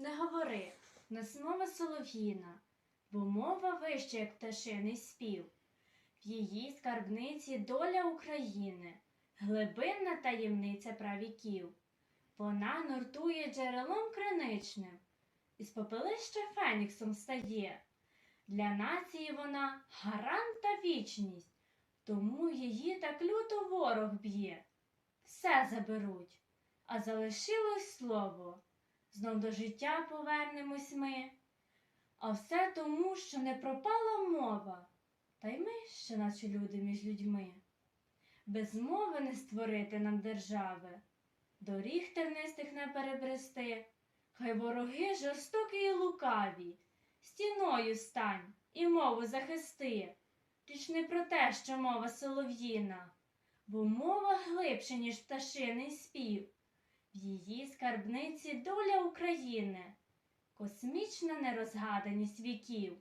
Не говори, нас мова солов'їна, бо мова вища, як пташиний спів. В її скарбниці доля України, глибинна таємниця правіків. Вона нуртує джерелом криничним, із попелища феніксом стає. Для нації вона гарант та вічність, тому її так люто ворог б'є. Все заберуть, а залишилось слово. Знов до життя повернемось ми. А все тому, що не пропала мова, та й ми ще наче люди між людьми. Без мови не створити нам держави, доріг тернистих не перебрести, хай вороги жорстокі і лукаві, стіною стань і мову захисти. Річ не про те, що мова солов'їна, бо мова глибше, ніж пташиний спів. Скарбниці доля України, космічна нерозгаданість віків.